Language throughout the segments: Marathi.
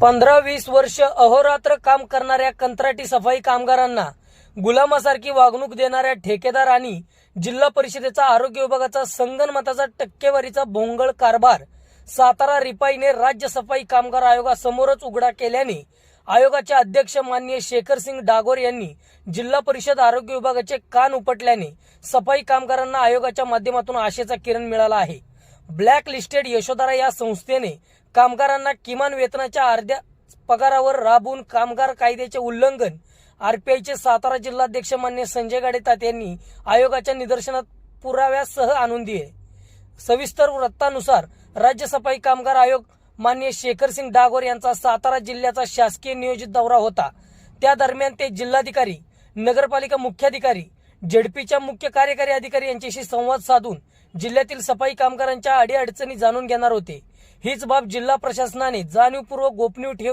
पंधरा वीस वर्ष अहोरात्र काम करणाऱ्या कंत्राटी सफाई कामगारांना गुलामासारखी वागणूक देणाऱ्या ठेकेदार आणि जिल्हा परिषदेचा आरोग्य विभागाचा संगनमताचा टक्केवारीचा भोंगळ कारभार सातारा रिपाईने राज्य सफाई कामगार आयोगासमोरच उघडा केल्याने आयोगाचे अध्यक्ष माननीय शेखर सिंग डागोर यांनी जिल्हा परिषद आरोग्य विभागाचे कान उपटल्याने सफाई कामगारांना आयोगाच्या माध्यमातून आशेचा किरण मिळाला आहे. ब्लॅक लिस्टेड यशोधारा या संस्थेने कामगारांना किमान वेतनाच्या अर्ध्या पगारावर राबवून कामगार कायद्याचे उल्लंघन. आरपीआयचे सातारा जिल्हाध्यक्ष मान्य संजय गाडेतात यांनी आयोगाच्या निदर्शनात पुराव्यासह आणून दिले. सविस्तर वृत्तानुसार राज्य सफाई कामगार आयोग मान्य शेखरसिंग डागोर यांचा सातारा जिल्ह्याचा शासकीय नियोजित दौरा होता. त्या दरम्यान ते जिल्हाधिकारी नगरपालिका मुख्याधिकारी झेडपीच्या मुख्य कार्यकारी अधिकारी यांच्याशी संवाद साधून जिल्ह्यातील सफाई कामगारांच्या अडीअडचणी जाणून घेणार होते. हीच बाब जिल्हा प्रशासनाने जाणीवपूर्वक गोपनीय ठेव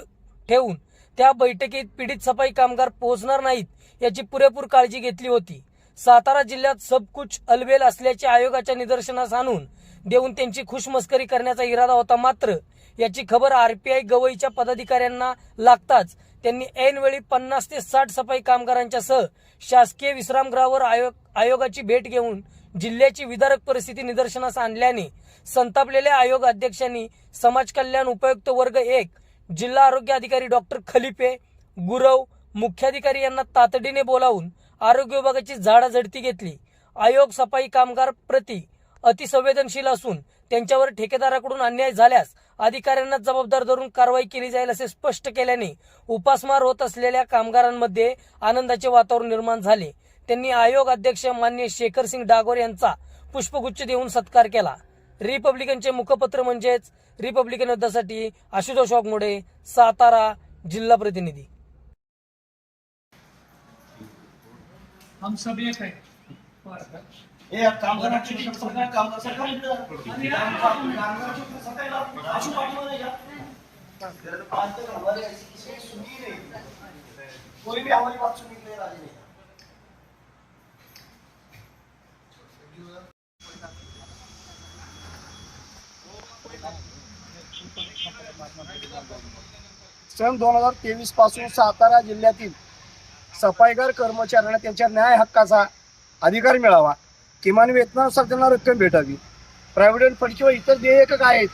ठेवून त्या बैठकीत पीडित सफाई कामगार पोहोचणार नाहीत याची पुरेपूर काळजी घेतली होती. सातारा जिल्ह्यात सबकुच अलबेल असल्याचे आयोगाच्या निदर्शनास आणून देऊन त्यांची खुशमस्करी करण्याचा इरादा होता मात्र याची खबर आरपीआय गवईच्या पदाधिकाऱ्यांना लागताच त्यांनी ऐनवेळी पन्नास ते साठ सफाई कामगारांच्या सह शासकीय विश्रामगृहावर आयोग आयोगाची भेट घेऊन जिल्ह्याची विदारक परिस्थिती निदर्शनास आणल्याने संतापलेल्या आयोग अध्यक्षांनी समाज कल्याण उपायुक्त वर्ग एक जिल्हा आरोग्य अधिकारी डॉक्टर खलिपे गुरव मुख्याधिकारी यांना तातडीने बोलावून आरोग्य विभागाची झाडाझडती घेतली. आयोग सफाई कामगार प्रति अतिसंवेदनशील असून त्यांच्यावर ठेकेदाराकडून अन्याय झाल्यास अधिकाऱ्यांना जबाबदार धरून कारवाई केली जाईल असे स्पष्ट केल्याने उपासमार होत असलेल्या कामगारांमध्ये आनंदाचे वातावरण निर्माण झाले. त्यांनी आयोग अध्यक्ष मान्य शेखर सिंग डागोर यांचा पुष्पगुच्छ देऊन सत्कार केला. रिपब्लिकनचे मुखपत्र म्हणजेच रिपब्लिकन युद्धासाठी आशुतोष वाघमोडे सातारा जिल्हा प्रतिनिधी. हम सब एक है। हे कामगारांची सरकार कामगार सरकार इकडे जा. कामगारांची सरकार इकडे जा. आशू पाठवा नाही का? आज तक हमारे ऐसी किसी ने सुनी ही नहीं कोई भी हमारी बात सुनने के लिए राजी नहीं सन दोन हजार तेवीसपासून सातारा जिल्ह्यातील सफाईगार कर्मचाऱ्यांना त्यांच्या न्याय हक्काचा अधिकार मिळावा. किमान वेतनानुसार त्यांना रक्कम भेटावी. प्रॉव्हिडंट फंड किंवा इतर देयक काय आहेत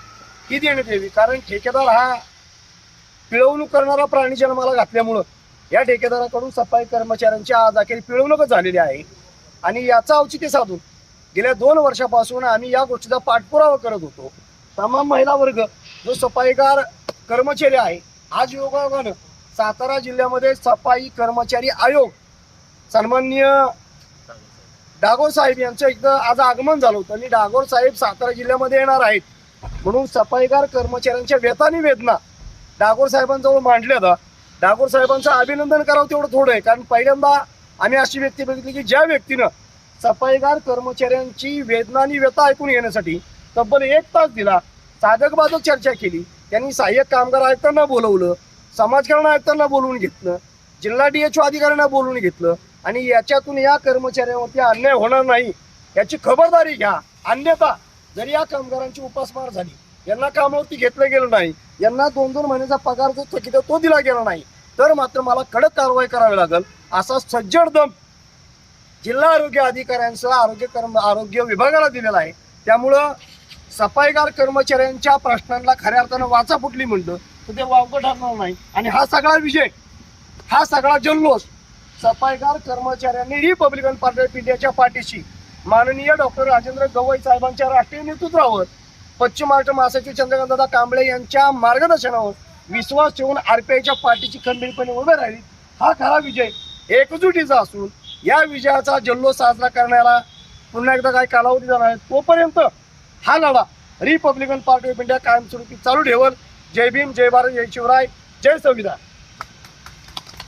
ती देण्यात यावी. कारण ठेकेदार हा पिळवणूक करणारा प्राणी जन्माला घातल्यामुळं या ठेकेदाराकडून सफाई कर्मचाऱ्यांची आज अखेर पिळवणूकच झालेली आहे. आणि याचा औचित्य साधून गेल्या दोन वर्षापासून आम्ही या गोष्टीचा पाठपुरावा करत होतो. तमाम महिला वर्ग जो सफाईगार कर्मचारी आहे आज योगायोगानं सातारा जिल्ह्यामध्ये सफाई कर्मचारी आयोग सन्माननीय डागोर साहेब यांचं एकदा आज आगमन झालं होतं. आणि डागोर साहेब सातारा जिल्ह्यामध्ये येणार आहेत. म्हणून सफाईगार कर्मचाऱ्यांच्या वेतानी वेदना डागोर साहेबांजवळ मांडल्या होता डागोर साहेबांचं अभिनंदन करावं तेवढं थोडं आहे. कारण पहिल्यांदा आम्ही अशी व्यक्ती बघितली की ज्या व्यक्तीनं सफाईगार कर्मचाऱ्यांची वेदना आणि व्यथा ऐकून घेण्यासाठी तब्बल एक तास दिला. साधक बाजू चर्चा केली. त्यांनी सहाय्यक कामगार आयुक्तांना बोलवलं समाजकारण आयुक्तांना बोलवून घेतलं जिल्हा डीएचओ अधिकाऱ्यांना बोलवून घेतलं आणि याच्यातून या कर्मचाऱ्यांवरती अन्याय होणार नाही याची खबरदारी घ्या. अन्यथा जरी या कामगारांची उपासमार झाली यांना कामावरती घेतलं गेलं नाही यांना दोन दोन महिन्याचा पगार जो थकीत तो दिला गेला नाही तर मात्र मला कडक कारवाई करावी लागेल असा सज्जड दम जिल्हा आरोग्य अधिकाऱ्यांसह आरोग्य कर्म आरोग्य विभागाला दिलेला आहे. त्यामुळं सफाईगार कर्मचाऱ्यांच्या प्रश्नांना खऱ्या अर्थानं वाचा फुटली म्हणलं तर ते वावगं ठरणार नाही. आणि हा सगळा विषय हा सगळा जल्लोष सफाईगार कर्मचाऱ्यांनी रिपब्लिकन पार्टी ऑफ इंडियाच्या पाठीशी माननीय डॉक्टर राजेंद्र गवई साहेबांच्या राष्ट्रीय नेतृत्वावर पश्चिम महाराष्ट्र महासचिव चंद्रकांतदादा कांबळे यांच्या मार्गदर्शनावर विश्वास ठेवून आरपीआयच्या पार्टीची खंबीरपणे उभे राहिली. हा खरा विजय एकजुटीचा असून या विजयाचा जल्लोष साजरा करण्याला पुन्हा एकदा काही कालावधी जाणार आहे तोपर्यंत हा लढा रिपब्लिकन पार्टी ऑफ इंडिया कायमस्वरूपी चालू ठेवल. जय भीम जय भारत जय शिवराय जय संविधान.